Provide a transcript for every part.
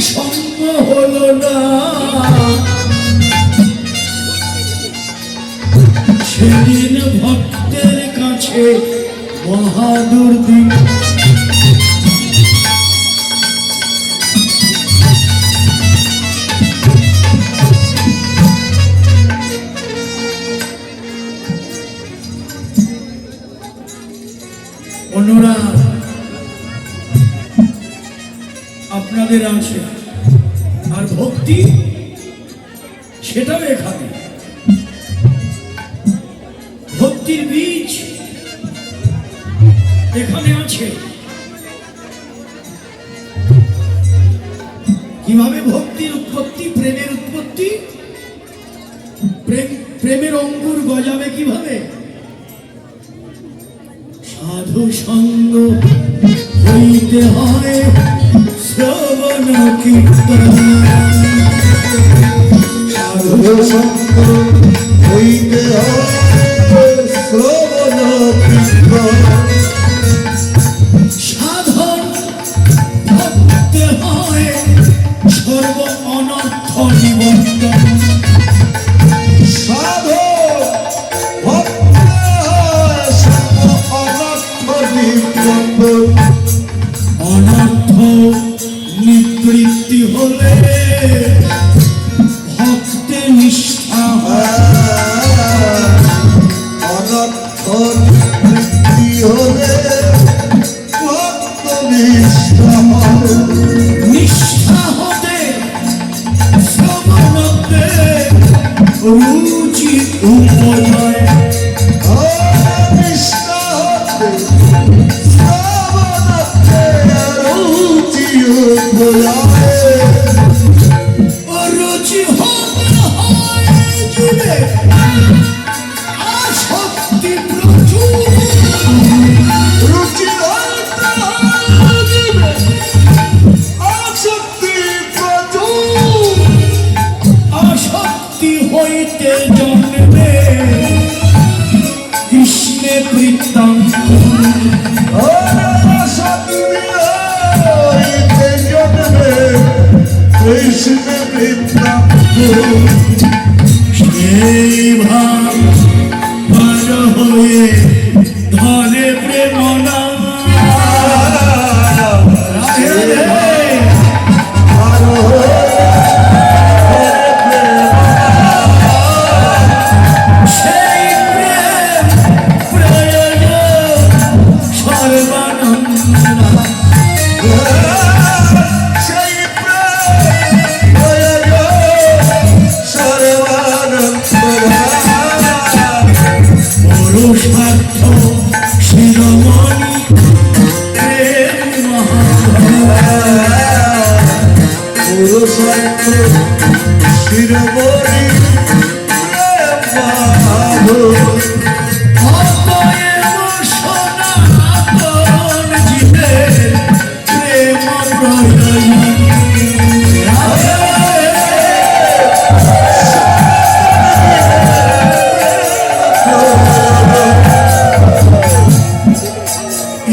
সঙ্গ হলো না। সেদিন ভক্তের কাছে বাহাদুর আপনাদের আছে আর ভক্তি, সেটাও এখানে। ভক্তির বীজ এখানে আছে। কীভাবে ভক্তির উৎপত্তি, প্রেমের উৎপত্তি? প্রেম প্রেমের অঙ্কুর গজাবে কীভাবে? সাধু সঙ্গ হইতে হয় শ্রবণ কীর্তন। সাধু সঙ্গ হইতে হয় শ্রবণ কীর্তন। ভক্তে নিষ্ঠা অনর্থ বৃদ্ধি হলে ভক্ত নিষ্ঠা নিষ্ঠা হতে শ্রবণতে রুচি উপজয় রুচি সেই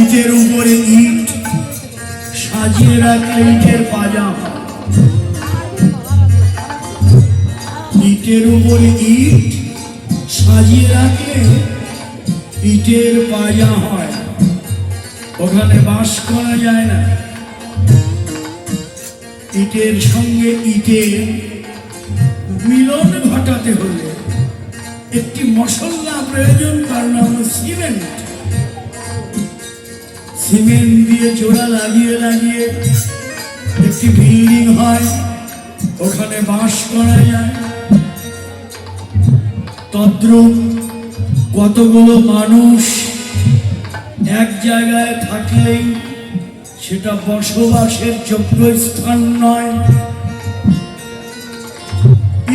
ইটের উপরে ইট সাজিয়ে রাখলে ইটের পাজামা। ইটের উপরে ইট সাজিয়ে রাখলে ইটের পাজা হয়। ওখানে বাস করা যায় না। ইটের সঙ্গে ইটের মিলন ঘটাতে হলে একটি মশলা প্রয়োজন, তার নাম সিমেন্ট। সিমেন্ট দিয়ে জোড়া লাগিয়ে লাগিয়ে একটি বিল্ডিং হয়, ওখানে বাস করা যায়। তদ্রুপ কতগুলো মানুষ এক জায়গায় থাকলেই সেটা বসবাসের যোগ্য স্থান নয়।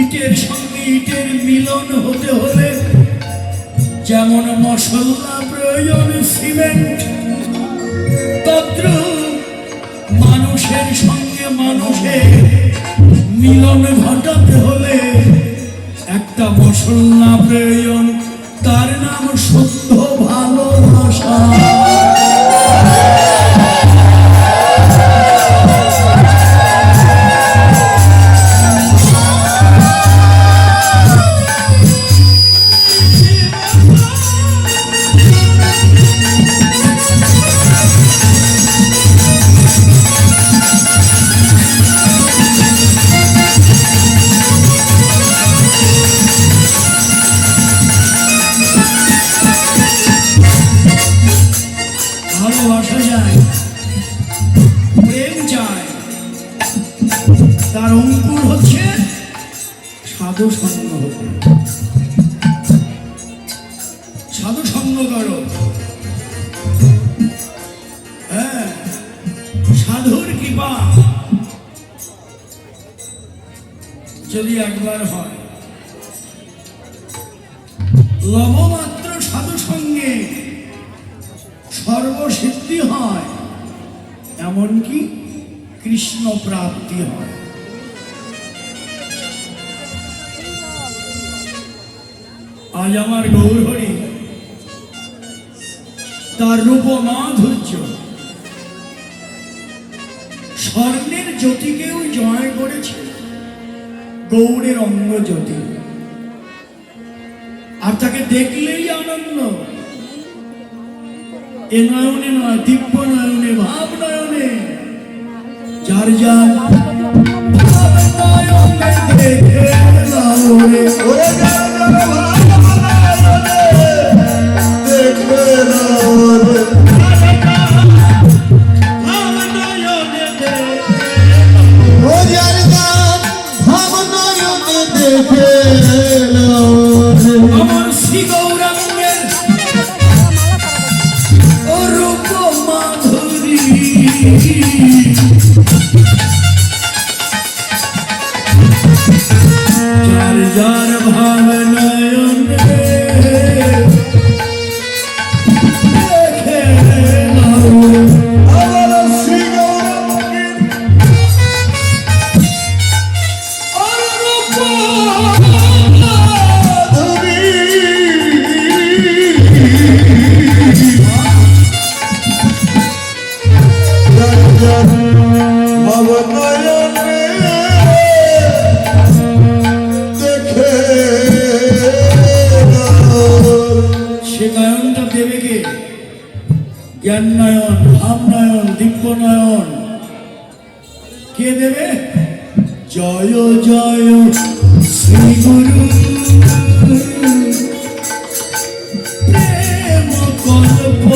ইটের সঙ্গে ইটের মিলন হতে হলে যেমন মশলা প্রয়োজন, সিমেন্ট, তদ্রুপ মানুষের সঙ্গে মানুষের মিলন ঘটাতে হলে একটা মশলা প্রয়োজন তার নাম শুদ্ধ ভালোবাসা। তার অঙ্কুর হচ্ছে সাধু সঙ্গ সাধু সঙ্গ করো। হ্যাঁ সাধুর কৃপা যদি একবার হয়। লবমাত্র সাধু সঙ্গে সর্বসিদ্ধি হয় এমনকি কৃষ্ণ প্রাপ্তি হয়। আজ আমার গৌরহরি, তার রূপ মাধুর্য স্বর্ণের জ্যোতিকেও জয় করেছে গৌরের অঙ্গ জ্যোতি। আর তাকে দেখলেই আনন্দ। এ নয়নে নয়, দিব্য নয়নে, ভাব নয়নে। যার যার। ভাব নয়নে জ্ঞান নয়ন ভাব নয়ন দিব্য নয়ন কে দেবে জয় জয় শ্রী গুরু প্রেম কল্প